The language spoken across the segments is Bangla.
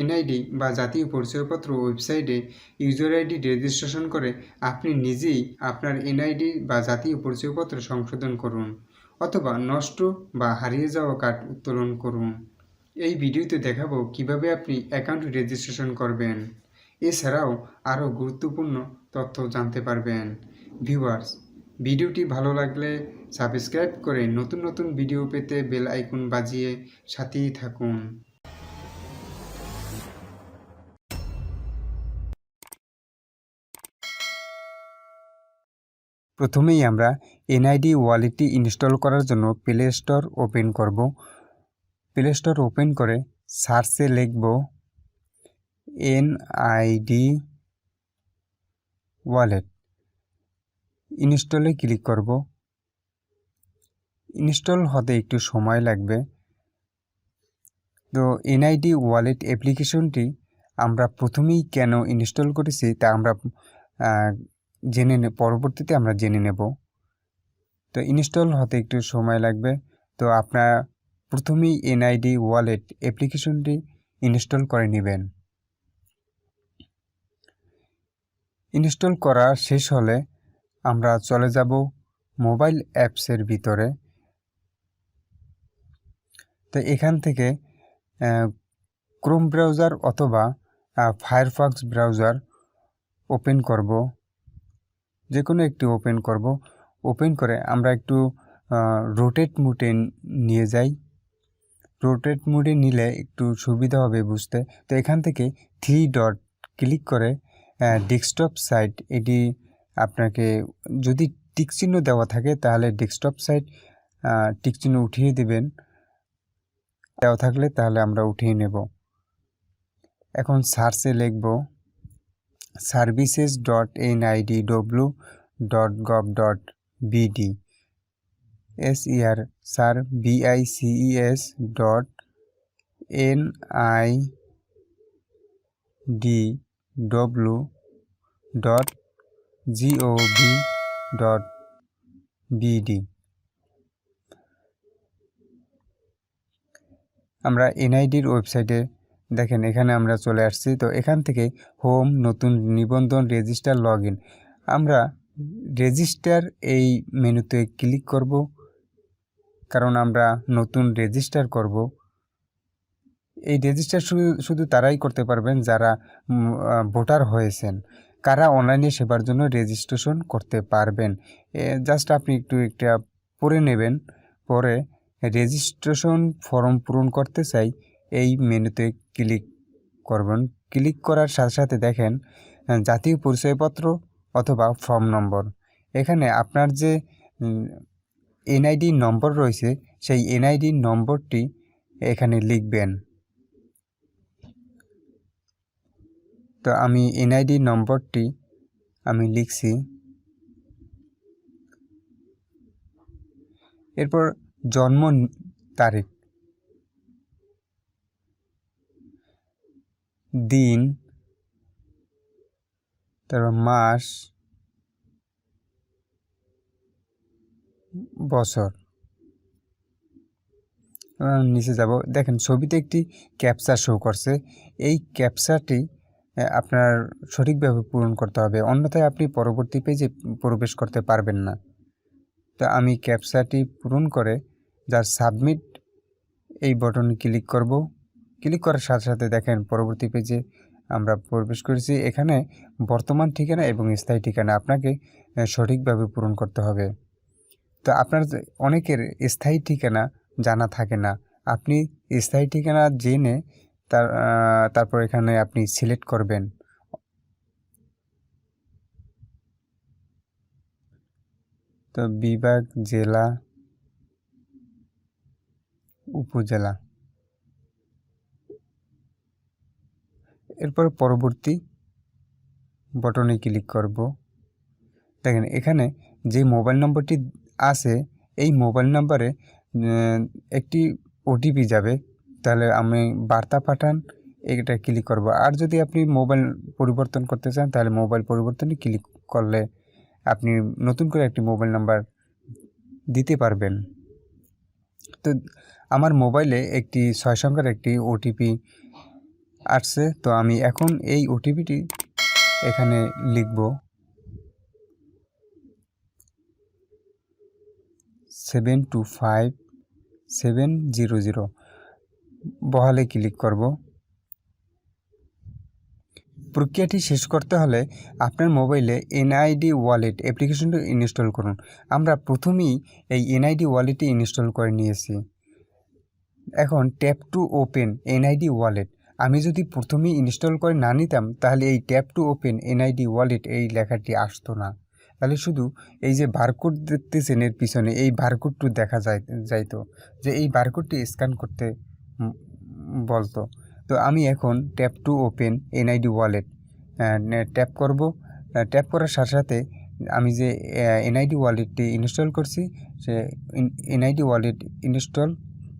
এনআইডি বা জাতীয় পরিচয়পত্র ওয়েবসাইটে ইউজার আইডি রেজিস্ট্রেশন করে আপনি নিজেই আপনার এনআইডি বা জাতীয় পরিচয়পত্র সংশোধন করুন অথবা নষ্ট বা হারিয়ে যাওয়া কার্ড উত্তোলন করুন। এই ভিডিওতে দেখাবো কীভাবে আপনি অ্যাকাউন্ট রেজিস্ট্রেশন করবেন। এছাড়াও আরও গুরুত্বপূর্ণ তথ্য জানতে পারবেন। ভিউয়ার্স, ভিডিওটি ভালো লাগলে সাবস্ক্রাইব করে নতুন নতুন ভিডিও পেতে বেল আইকন বাজিয়ে সাথেই থাকুন। প্রথমেই আমরা এনআইডি ওয়ালেটটি ইনস্টল করার জন্য প্লে স্টোর ওপেন করব। প্লে স্টোর ওপেন করে সার্চে লিখব এনআইডি ওয়ালেট। ইনস্টলে ক্লিক করব। ইনস্টল হতে একটু সময় লাগবে। তো এনআইডি ওয়ালেট অ্যাপ্লিকেশনটি আমরা প্রথমেই কেন ইনস্টল করেছি তা আমরা জেনে পরবর্তীতে আমরা জেনে নেব। তো ইনস্টল হতে একটু সময় লাগবে। তো আপনারা প্রথমেই এনআইডি, ওয়ালেট, অ্যাপ্লিকেশনটি ইনস্টল করে নেবেন। ইনস্টল করা শেষ হলে আমরা চলে যাব মোবাইল অ্যাপসের ভিতরে। তো এখান থেকে ক্রোম ব্রাউজার অথবা ফায়ারফক্স ব্রাউজার ওপেন করব। যে কোনো একটি ওপেন করব। ওপেন করে আমরা একটু রোটেট মুডে নিয়ে যাই। রোটেট মুডে নিলে একটু সুবিধা হবে বুঝতে। তো এখান থেকে থ্রি ডট ক্লিক করে ডেস্কটপ সাইট এটি আপনাকে যদি টিক চিহ্ন দেওয়া থাকে তাহলে ডেস্কটপ সাইট টিক চিহ্ন উঠিয়ে দেবেন। দেওয়া থাকলে তাহলে আমরা উঠিয়ে নেব। এখন সার্চে লিখব। Services dot N ID W dot gov dot BD S ER sir VICES dot N I D W dot GOV dot BD আমরা এনআইডির ওয়েবসাইটে দেখেন, এখানে আমরা চলে আসছি। তো এখান থেকে হোম, নতুন নিবন্ধন, রেজিস্টার লগ আমরা রেজিস্টার এই মেনুতে ক্লিক করব। কারণ আমরা নতুন রেজিস্টার করব। এই রেজিস্টার শুধু শুধু তারাই করতে পারবেন যারা ভোটার হয়েছেন। কারা অনলাইনে সেবার জন্য রেজিস্ট্রেশন করতে পারবেন। জাস্ট আপনি একটু, একটা পড়ে নেবেন। পরে রেজিস্ট্রেশন ফর্ম পূরণ করতে চাই, এই মেনুতে ক্লিক করবেন। ক্লিক করার সাথে সাথে দেখেন জাতীয় পরিচয়পত্র অথবা ফর্ম নম্বর। এখানে আপনার যে এনআইডি নম্বর রয়েছে, সেই এনআইডি নম্বরটি এখানে লিখবেন। তো আমি এনআইডি নম্বরটি আমি লিখছি। এরপর জন্ম তারিখ। দিন, তারপর মাস, বছর। নিচে যাব। দেখেন, ছবিতে একটি ক্যাপচা শো করছে। এই ক্যাপচাটি আপনার সঠিকভাবে পূরণ করতে হবে। অন্যথায় আপনি পরবর্তী পেজে প্রবেশ করতে পারবেন না। তো আমি ক্যাপচাটি পূরণ করে যার সাবমিট এই বটনে ক্লিক করব। ক্লিক করার সাথে সাথে দেখেন পরবর্তী পেজে আমরা প্রবেশ করেছি। এখানে বর্তমান ঠিকানা এবং স্থায়ী ঠিকানা আপনাকে সঠিকভাবে পূরণ করতে হবে। তো আপনার অনেকের স্থায়ী ঠিকানা জানা থাকে না। আপনি স্থায়ী ঠিকানা জেনে তার তারপর এখানে আপনি সিলেক্ট করবেন। তো বিভাগ, জেলা, উপজেলা। এরপর পরবর্তী বটনে ক্লিক করব। দেখেন, এখানে যে মোবাইল নম্বরটি আছে, এই মোবাইল নম্বরে একটি ওটিপি যাবে। তাহলে আমি বার্তা পাঠান, এটা ক্লিক করব। আর যদি আপনি মোবাইল পরিবর্তন করতে চান, তাহলে মোবাইল পরিবর্তনে ক্লিক করলে আপনি নতুন করে একটি মোবাইল নাম্বার দিতে পারবেন। তো, আমার মোবাইলে একটি, ছয় সংখ্যার একটি ওটিপি আসছে, তো আমি এখন এই ওটিপিটি এখানে লিখব। Seven two five seven zero zero বহালে click করব। প্রক্রিয়াটি শেষ করতে হলে আপনার মোবাইলে এনআইডি ওয়ালেট অ্যাপ্লিকেশনটি ইনস্টল করুন। আমরা প্রথমেই এই এনআইডি ওয়ালেটটি ইনস্টল করে নিয়েছি। এখন tap to open NID wallet. আমি যদি প্রথমেই ইনস্টল করে না নিতাম, তাহলে এই tap to open NID wallet এই লেখাটি আসতো না। তাহলে শুধু এই যে বারকোড দেখতেছেন এর পিছনে, এই বারকোডটু দেখা যায়, যাইতো। যে এই বারকোডটি স্ক্যান করতে বলতো। তো আমি এখন tap to open NID wallet tap করব। ট্যাপ করার সাথে সাথে আমি যে এনআইডি ওয়ালেটটি ইনস্টল করছি, সে এনআইডি ওয়ালেট ইনস্টল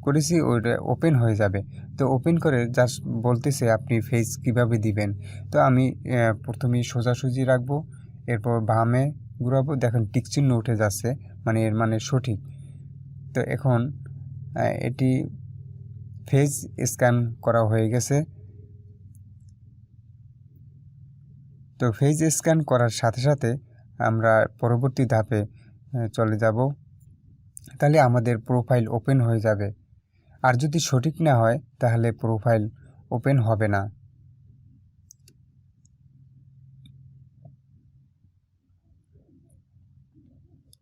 করেছি, ওইটা ওপেন হয়ে যাবে। তো ওপেন করে জাস্ট বলতেছে আপনি ফেস কীভাবে দিবেন। তো আমি আহ, প্রথমেই সোজাসুজি রাখব এরপর বামে ঘুরাবো। দেখেন টিক চিহ্ন উঠে যাচ্ছে মানে এর মানে সঠিক। তো এখন এটি ফেস স্ক্যান করা হয়ে গেছে। তো ফেস স্ক্যান করার সাথে সাথে আমরা পরবর্তী ধাপে চলে যাব। তাহলে আমাদের প্রোফাইল ওপেন হয়ে যাবে। আর যদি সঠিক না হয়, তাহলে প্রোফাইল ওপেন হবে না।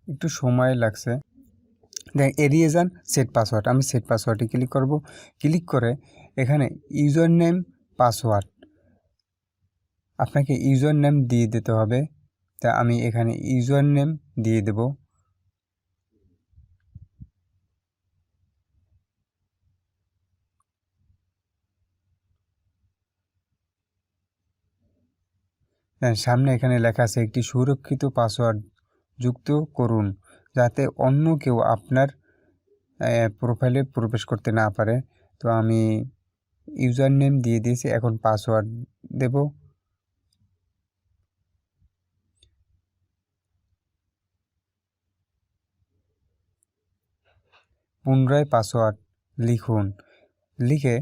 একটু সময় লাগছে। দেখ, এড়িয়ে যান সেট পাসওয়ার্ড আমি সেট পাসওয়ার্ডে ক্লিক করব। ক্লিক করে এখানে ইউজার নেম পাসওয়ার্ড আপনাকে ইউজার নেম দিয়ে দিতে হবে। তা আমি এখানে ইউজার নেম দিয়ে দেব। সামনে এখানে লেখা আছে একটি সুরক্ষিত পাসওয়ার্ড যুক্ত করুন যাতে অন্য কেউ আপনার প্রোফাইলে প্রবেশ করতে না পারে। তো আমি ইউজার নেম দিয়ে দিয়েছি, এখন পাসওয়ার্ড দেব। পুনরায় পাসওয়ার্ড লিখুন। লিখে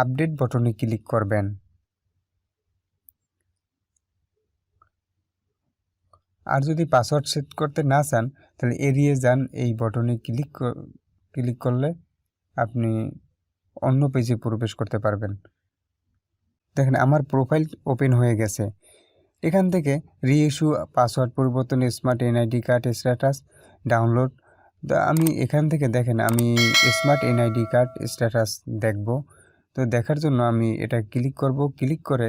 আপডেট বটনে ক্লিক করবেন। আর যদি পাসওয়ার্ড সেট করতে না চান, তাহলে এড়িয়ে যান এই বটনে ক্লিক ক্লিক করলে আপনি অন্য পেজে প্রবেশ করতে পারবেন। দেখেন, আমার প্রোফাইল ওপেন হয়ে গেছে। এখান থেকে রিইস্যু পাসওয়ার্ড পরিবর্তন smart NID card status download তো আমি এখান থেকে দেখেন, আমি স্মার্ট এনআইডি কার্ড স্ট্যাটাস দেখব। তো দেখার জন্য আমি এটা ক্লিক করব। ক্লিক করে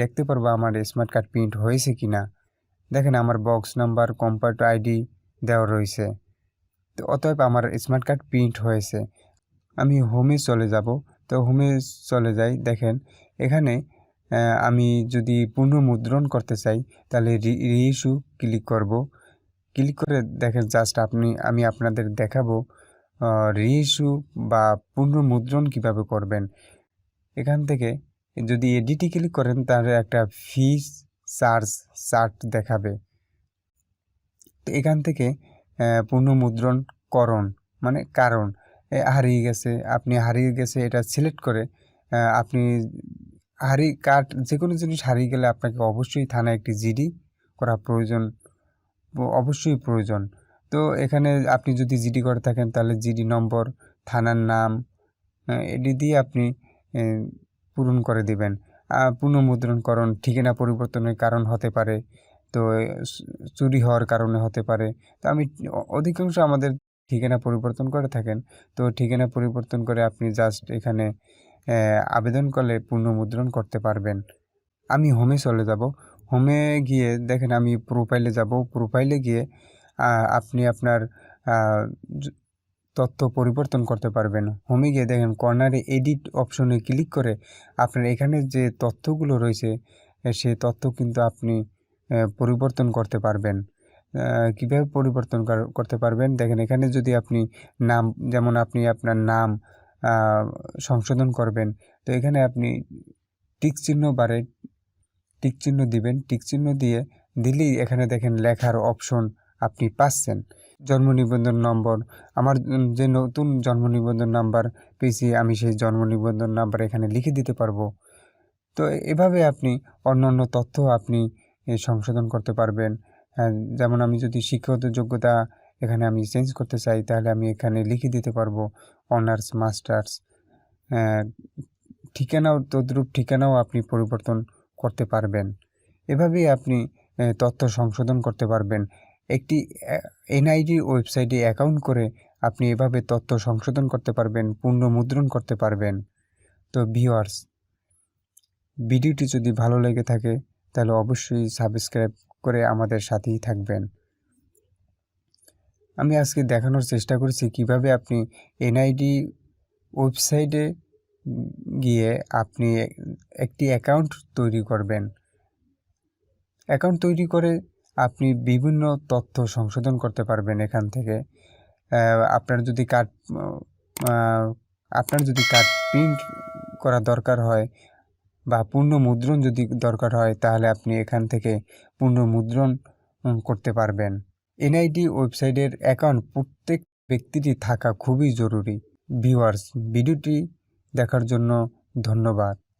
দেখতে পারব আমার স্মার্ট কার্ড প্রিন্ট হয়েছে কি না দেখেন আমার বক্স নাম্বার কম্পার্ট আইডি দেওয়া রয়েছে। তো অতএব আমার স্মার্ট কার্ড প্রিন্ট হয়েছে। আমি হোমে চলে যাব। তো হোমে চলে যাই। দেখেন, এখানে আমি যদি পুনর্মুদ্রণ করতে চাই, তাহলে রিইস্যু ক্লিক করব। ক্লিক করে দেখেন জাস্ট আপনি, আমি আপনাদের দেখাবো রিইস্যু বা পুনর্মুদ্রণ কীভাবে করবেন। এখান থেকে যদি এডিটি ক্লিক করেন, তাহলে একটা ফিস চার্জ চার্ট দেখাবে। তো এখান থেকে আহ, পুনর্মুদ্রণ করণ মানে কারণ। হারিয়ে গেছে আপনি হারিয়ে গেছে এটা সিলেক্ট করে আপনি হারিয়ে কার্ড যে কোনো জিনিস হারিয়ে গেলে আপনাকে অবশ্যই থানায় একটি জিডি করা প্রয়োজন অবশ্যই প্রয়োজন। তো এখানে আপনি যদি জিডি করে থাকেন তাহলে জিডি নম্বর থানার নাম এটি দিয়ে আপনি পূরণ করে দিবেন। আহ, পুনর্মুদ্রণকরণ ঠিকানা পরিবর্তনের কারণ হতে পারে তো চুরি হওয়ার কারণে হতে পারে। তো আমি অধিকাংশ আমাদের ঠিকানা পরিবর্তন করে থাকেন। তো ঠিকানা পরিবর্তন করে আপনি জাস্ট এখানে আবেদন করলে পুনর্মুদ্রণ করতে পারবেন। আমি হোমে চলে যাব। হোমে গিয়ে দেখেন আমি প্রোফাইলে যাব। প্রোফাইলে গিয়ে আপনি আপনার তথ্য পরিবর্তন করতে পারবেন। হোমে গিয়ে দেখেন কর্নারে এডিট অপশনে ক্লিক করে আপনার এখানে যে তথ্যগুলো রয়েছে সে তথ্য কিন্তু আপনি পরিবর্তন করতে পারবেন। কীভাবে পরিবর্তন করতে পারবেন? দেখেন এখানে যদি আপনি নাম, যেমন আপনি আপনার নাম সংশোধন করবেন, তো এখানে আপনি টিক চিহ্ন বারে টিক চিহ্ন দিবেন। টিক চিহ্ন দিয়ে দিলেই এখানে দেখেন লেখার অপশন আপনি পাচ্ছেন। জন্ম নিবন্ধন নম্বর। আমার যে নতুন জন্ম নিবন্ধন নাম্বার পেয়েছি আমি সেই জন্ম নিবন্ধন নাম্বার এখানে লিখে দিতে পারব। তো এভাবে আপনি অন্য অন্য তথ্য আপনি সংশোধন করতে পারবেন। হ্যাঁ, যেমন আমি যদি শিক্ষাগত যোগ্যতা এখানে আমি চেঞ্জ করতে চাই তাহলে আমি এখানে লিখে দিতে পারব অনার্স মাস্টার্স ঠিকানাও তদ্রূপ ঠিকানাও আপনি পরিবর্তন করতে পারবেন। এভাবেই আপনি তথ্য সংশোধন করতে পারবেন। একটি এনআইডি ওয়েবসাইটে অ্যাকাউন্ট করে আপনি এভাবে তথ্য সংশোধন করতে পারবেন পুনর্মুদ্রণ করতে পারবেন। তো ভিওয়ার্স ভিডিওটি যদি ভালো লেগে থাকে, তাহলে অবশ্যই সাবস্ক্রাইব করে আমাদের সাথেই থাকবেন। আমি আজকে দেখানোর চেষ্টা করছি কীভাবে আপনি এনআইডি ওয়েবসাইটে গিয়ে আপনি একটি অ্যাকাউন্ট তৈরি করবেন। অ্যাকাউন্ট তৈরি করে আপনি বিভিন্ন তথ্য সংশোধন করতে পারবেন এখান থেকে। আপনার যদি কার্ড আপনার যদি কার্ড প্রিন্ট করা দরকার হয় বা পূর্ণ মুদ্রণ যদি দরকার হয়, তাহলে আপনি এখান থেকে পূর্ণ মুদ্রণ করতে পারবেন। এনআইডি ওয়েবসাইটের অ্যাকাউন্ট প্রত্যেক ব্যক্তিটি থাকা খুবই জরুরি। ভিউয়ার্স ভিডিওটি দেখার জন্য ধন্যবাদ।